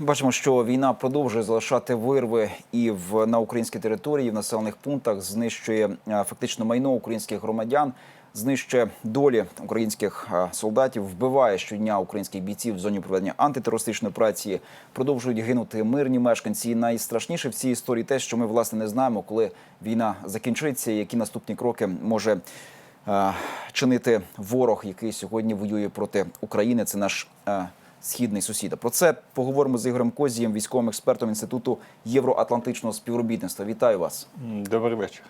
бачимо, що війна продовжує залишати вирви і в на українській території, і в населених пунктах знищує е, фактично майно українських громадян, знищує долі українських е, солдатів, вбиває щодня українських бійців в зоні проведення антитерористичної операції. Продовжують гинути мирні мешканці. І найстрашніше в цій історії те, що ми власне не знаємо, коли війна закінчиться, і які наступні кроки може е, чинити ворог, який сьогодні воює проти України. Це наш східний сусіда. Про це поговоримо з Ігорем Козієм, військовим експертом інституту євроатлантичного співробітництва. Вітаю вас. Добрий вечір.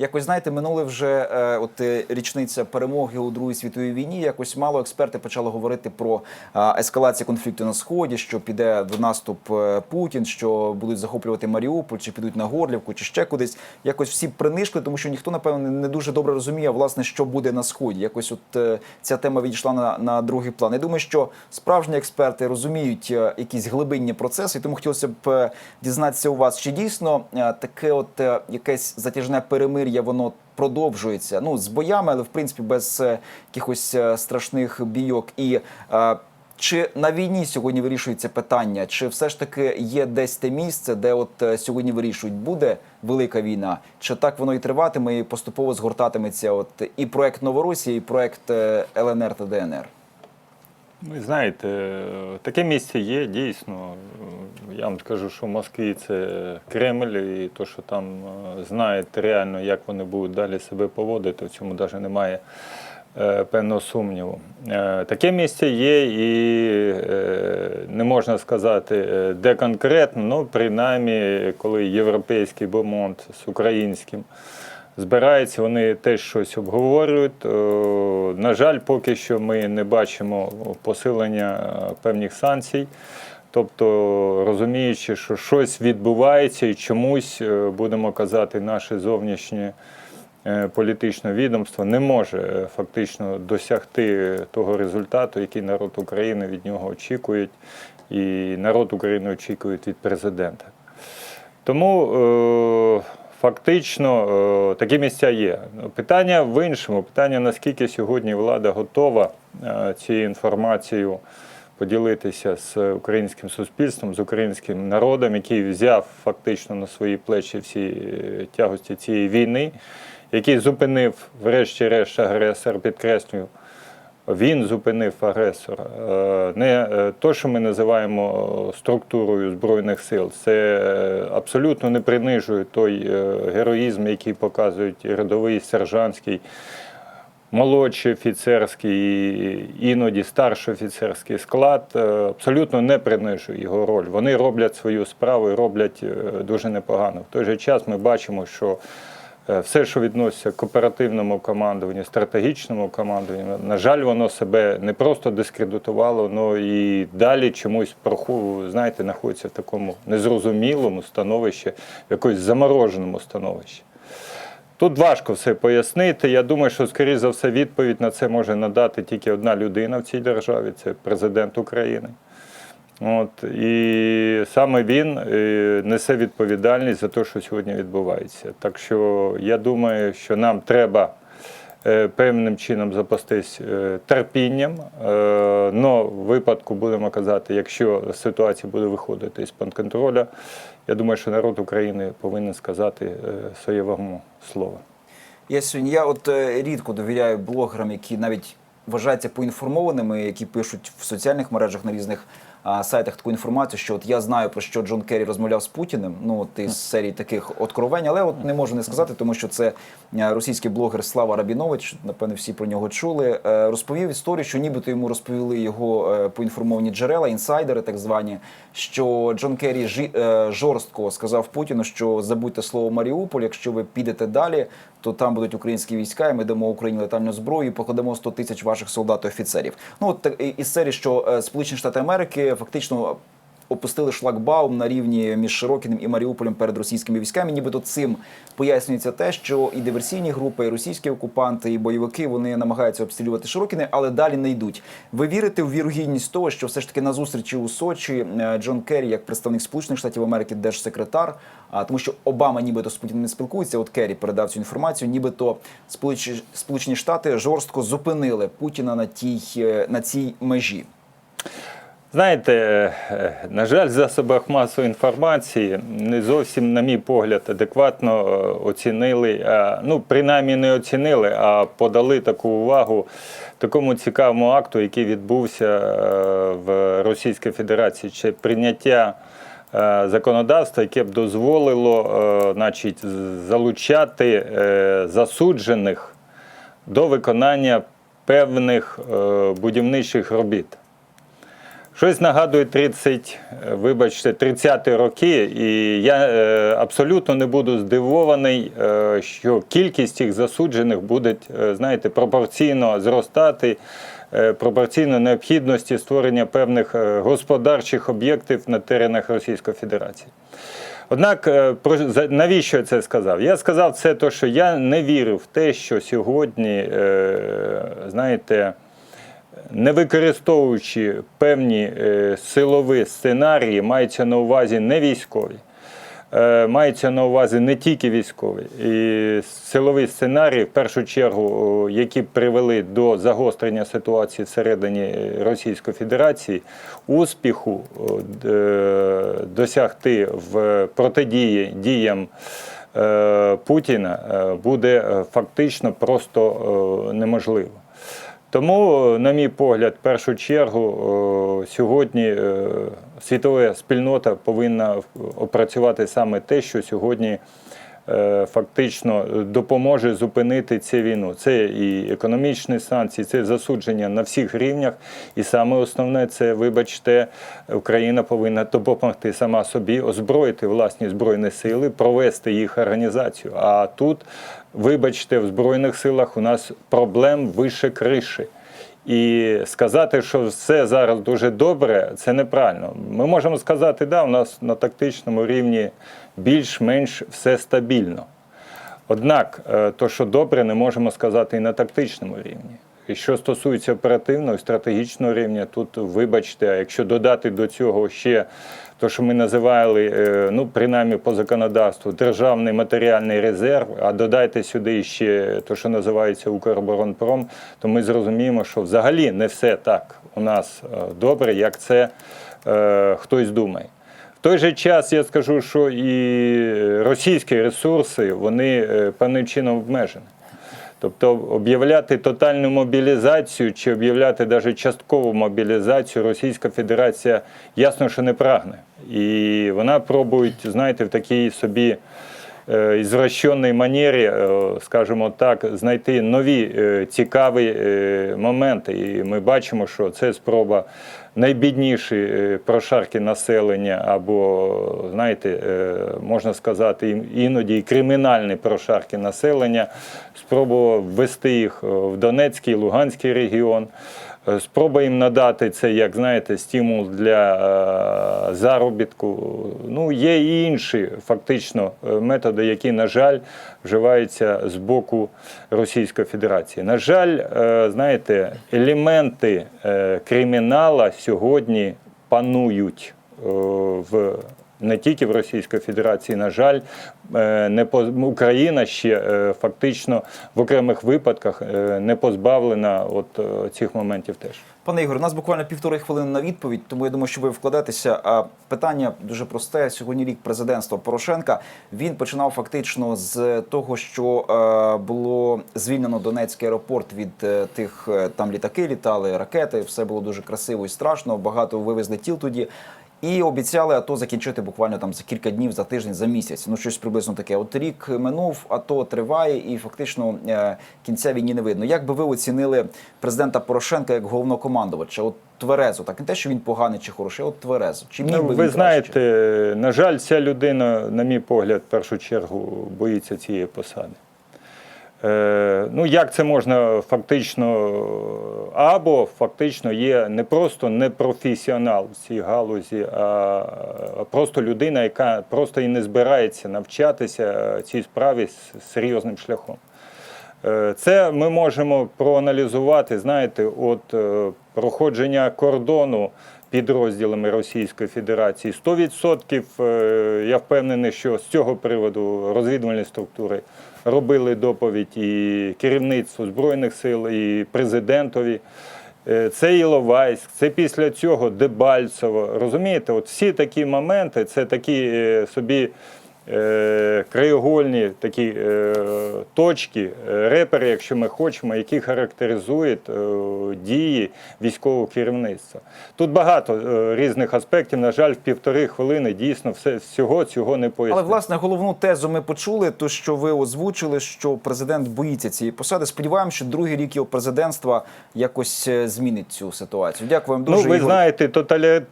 Якось знаєте, минули вже е, от е, річниця перемоги у Другій світовій війні. Якось мало експерти почали говорити про е, ескалацію конфлікту на сході, що піде в наступ е, Путін, що будуть захоплювати Маріуполь, чи підуть на Горлівку, чи ще кудись. Якось всі принишкли, тому що ніхто напевно не дуже добре розуміє, власне, що буде на сході. Якось от е, ця тема відійшла на, на другий план. Я думаю, що справжні експерти розуміють якісь глибинні процеси, тому хотілося б дізнатися у вас, чи дійсно таке, от якесь затяжне перемир'я, воно продовжується. Ну з боями, але в принципі без е, якихось е, страшних бійок. І е, чи на війні сьогодні вирішується питання, чи все ж таки є десь те місце, де от сьогодні вирішують, буде велика війна, чи так воно і триватиме, і поступово згортатиметься от і проект Новоросії, і проект ЛНР та ДНР. Ви знаєте, таке місце є дійсно. Я вам скажу, що в Москві це Кремль, і то, що там е, знають реально, як вони будуть далі себе поводити, в цьому навіть немає е, певного сумніву. Е, Таке місце є, і не можна сказати, де конкретно, але принаймні, коли європейський бомонд з українським. Збираються, вони теж щось обговорюють. Е, На жаль, поки що ми не бачимо посилення е, певних санкцій. Тобто, розуміючи, що щось відбувається і чомусь, е, будемо казати, наше зовнішнє політичне відомство не може фактично досягти того результату, який народ України від нього очікує, і народ України очікує від президента. Тому фактично е, такі місця є. Питання в іншому. Питання, наскільки сьогодні влада готова е, цією інформацією поділитися з українським суспільством, з українським народом, який взяв фактично на свої плечі всі е, тягості цієї війни, який зупинив, врешті-решт, агресор, підкреслюю, він зупинив агресора. Е, Не е, то, що ми називаємо структурою Збройних сил, це е, абсолютно не принижує той героїзм, який показують рядовий сержантський, молодший офіцерський, іноді старший офіцерський склад. Абсолютно не принижує його роль. Вони роблять свою справу і роблять дуже непогано. В той же час ми бачимо, що Все, що відноситься к оперативному командуванню, стратегічному командуванню, на жаль, воно себе не просто дискредитувало, але і далі чомусь проху- знаєте, знаходиться в такому незрозумілому становищі, в якомусь замороженому становищі. Тут важко все пояснити. Я думаю, що, скоріш за все, відповідь на це може надати тільки одна людина в цій державі це президент України. От, і саме він е, несе відповідальність за те, що сьогодні відбувається. Так що я думаю, що нам треба е, певним чином запастись е, терпінням. Но в випадку будемо казати, якщо ситуація буде виходити з-під контролю, я думаю, що народ України повинен сказати своє вагому слово. Я я от рідко довіряю блогерам, які навіть вважаються поінформованими, які пишуть в соціальних мережах на різних сайтах таку інформацію, що от я знаю про що Джон Керрі розмовляв з Путіним. Ну от із серії таких откровень, але от не можу не сказати, тому що це е, російський блогер Слава Рабінович. Напевне, всі про нього чули. е, Розповів історію, що нібито йому розповіли його е, поінформовані джерела, інсайдери, так звані, що Джон Керрі жі- жорстко сказав Путіну, що забудьте слово Маріуполь, якщо ви підете далі, то там будуть українські війська, і ми дамо Україні летальну зброю і покладемо 100 тисяч ваших солдат і офіцерів. Ну от із серії, що Сполучені Штати Америки фактично. Опустили шлагбаум на рівні між Широкіним і Маріуполем перед російськими військами. Нібито цим пояснюється те, що і диверсійні групи, і російські окупанти, і бойовики вони намагаються обстрілювати Широкіне, але далі не йдуть. Ви вірите в вірогідність того, що все ж таки на зустрічі у Сочі е, Джон Керрі, як представник Сполучених Штатів Америки, держсекретар, а тому, що Обама нібито з Путіним не спілкується. От Керрі передав цю інформацію. Нібито Сполучені Штати жорстко зупинили Путіна на тій е, на цій межі. Знаєте, е, на жаль, в засобах масової інформації не зовсім, на мій погляд, адекватно е, оцінили, ну, принаймні не оцінили, а подали таку увагу такому цікавому акту, який відбувся е, в Російській Федерації, чи прийняття законодавства, яке б дозволило значить, залучати засуджених до виконання певних будівничих робіт. Щось нагадує 30, е, вибачте, 30-ті роки, і я е, абсолютно не буду здивований, е, що кількість цих засуджених буде, е, знаєте, пропорційно зростати, е, пропорційно необхідності створення певних е, господарчих об'єктів на теренах Російської Федерації. Однак, е, навіщо я це сказав? Я сказав це, то, що я не вірив в те, що сьогодні, е, знаєте, не використовуючи певні е, силові сценарії, мається на увазі не військові, е, мається на увазі не тільки військові. І силові сценарії, в першу чергу, які привели до загострення ситуації всередині Російської Федерації, успіху е, досягти в протидії діям. Путіна буде фактично просто неможливо. Тому, на мій погляд, в першу чергу е, сьогодні е, світова спільнота повинна опрацювати саме те, що сьогодні фактично допоможе зупинити цю війну. Це і економічні санкції, це засудження на всіх рівнях. І саме основне це, вибачте, Україна повинна допомогти сама собі, озброїти власні збройні сили, провести їх організацію. А тут, вибачте, в Збройних силах у нас проблем вище криші. І сказати, що все зараз дуже добре, це неправильно. Ми можемо сказати, да, у нас на тактичному рівні більш-менш все стабільно. Однак, е, то, що добре, не можемо сказати і на тактичному рівні. І що стосується оперативного і стратегічного рівня, тут вибачте, а якщо додати до цього ще те, що ми називали, е, ну принаймні по законодавству, державний матеріальний резерв, а додайте сюди ще те, що називається Укроборонпром, то ми зрозуміємо, що взагалі не все так у нас е, добре, як це е, хтось думає. В той же час я скажу, що і російські ресурси вони е, певним чином обмежені. Тобто об'являти тотальну мобілізацію чи об'являти навіть часткову мобілізацію Російська Федерація ясно, що не прагне. І вона пробує, знаєте, в такій собі е, ізвращеній манері, е, скажімо так, знайти нові е, цікаві моменти. І ми бачимо, що це спроба найбідніші е, прошарки населення, або, знаєте, е, можна сказати, іноді і кримінальні прошарки населення, спробував ввести їх е, в Донецький, Луганський регіон. Е, Спроба їм надати це, як знаєте, стимул для е, заробітку. Ну, є і інші фактично е, методи, які, на жаль, вживаються з боку Російської Федерації. На жаль, знаєте, елементи кримінала сьогодні панують в. Не тільки в Російській Федерації, на жаль, не по Україна ще е, фактично в окремих випадках е, не позбавлена от е, цих моментів теж. Пане Ігор, у нас буквально півтори хвилини на відповідь, тому я думаю, що ви вкладетеся. А питання дуже просте. Сьогодні рік президентства Порошенка. Він починав фактично з того, що е, було звільнено Донецький аеропорт від е, тих е, там літаки, літали ракети. Все було дуже красиво і страшно. Багато вивезли тіл тоді. І обіцяли АТО закінчити буквально там за кілька днів, за тиждень, за місяць. Ну щось приблизно таке. От рік минув, АТО триває, і фактично е, кінця війні не видно. Як би ви оцінили президента Порошенка як головнокомандувача? От тверезо, так не те, що він поганий чи хороший, а от тверезо. Чи міг Ну, би ви він краще? знаєте, на жаль, ця людина, на мій погляд, в першу чергу боїться цієї посади. Е, ну, як це можна фактично, або фактично є не просто не професіонал в цій галузі, а просто людина, яка просто і не збирається навчатися цій справі серйозним шляхом. Е, Це ми можемо проаналізувати, знаєте, от е, проходження кордону підрозділами Російської Федерації. 100% е, я впевнений, що з цього приводу розвідувальні структури робили доповідь і керівництву Збройних сил, і президентові. Це Іловайськ, це після цього Дебальцево. Розумієте, от всі такі моменти, це такі собі краєгольні такі е, точки, е, репери, якщо ми хочемо, які характеризують е, дії військового керівництва. Тут багато е, різних аспектів. На жаль, в півтори хвилини дійсно все всього цього не пояснює. Але власне головну тезу ми почули, то що ви озвучили, що президент боїться цієї посади. Сподіваємося, що другий рік його президентства якось е, змінить цю ситуацію. Дякую вам дуже. Ну, ви Ігор. знаєте, тоталі...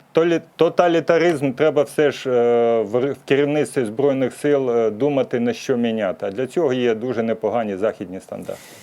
тоталітаризм треба все ж е, в в керівництві збройних сил е, думати на що міняти. А для цього є дуже непогані західні стандарти.